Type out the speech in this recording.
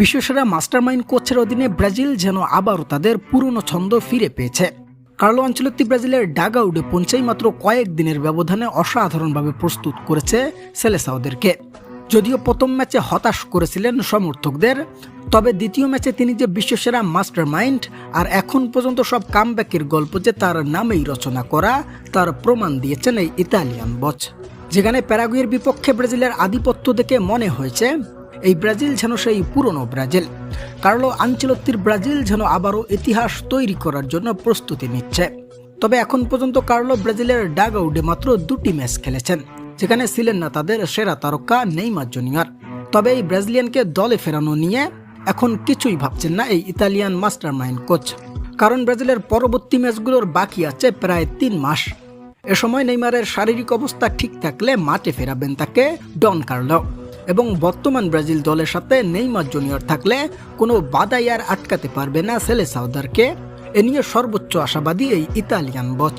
বিশ্বসেরা mastermind কোচের অধীনে Brazil যেন আবারও তাদের পুরনো ছন্দ ফিরে পেয়েছে। কার্লো আঞ্চলত্তি ব্রাজিলের ডাগাউডে পৌঁছেই মাত্র কয়েক দিনের ব্যবধানে অসাধারণভাবে প্রস্তুত করেছে সেলেসাওদেরকে। যদিও প্রথম ম্যাচে হতাশ করেছিলেন সমর্থকদের, তবে দ্বিতীয় ম্যাচে তিনি যে বিশ্বসেরা মাস্টার মাইন্ড আর এখন পর্যন্ত সব কামব্যাকের গল্প যে তার নামেই রচনা করা, তার প্রমাণ দিয়েছেন এই ইতালিয়ান বচ। যেখানে প্যারাগুয়ের বিপক্ষে ব্রাজিলের আধিপত্য দেখে মনে হয়েছে এই ব্রাজিল যেন সেই পুরনো ব্রাজিল। কার্লো আঞ্চলত্তির ব্রাজিল যেন আবারও ইতিহাস তৈরি করার জন্য প্রস্তুতি নিচ্ছে। তবে এখন পর্যন্ত কার্লো ব্রাজিলের ডাগআউটে মাত্র দুটি ম্যাচ খেলেছেন, যেখানে ছিলেন না তাদের সেরা তারকা নেইমার জুনিয়র। তবে এই ব্রাজিলিয়ানকে দলে ফেরানো নিয়ে এখন কিছুই ভাবছেন না এই ইতালিয়ান মাস্টার মাইন্ড কোচ। কারণ ব্রাজিলের পরবর্তী ম্যাচগুলোর বাকি আছে প্রায় তিন মাস। এ সময় নেইমারের শারীরিক অবস্থা ঠিক থাকলে মাঠে ফেরাবেন তাকে ডন কার্লো। এবং বর্তমান ব্রাজিল দলের সাথে নেইমার জুনিয়র থাকলে কোনো বাধাই আর আটকাতে পারবে না সেলে সাউদারকে। এ নিয়ে সর্বোচ্চ আশাবাদী এই ইতালিয়ান বচ।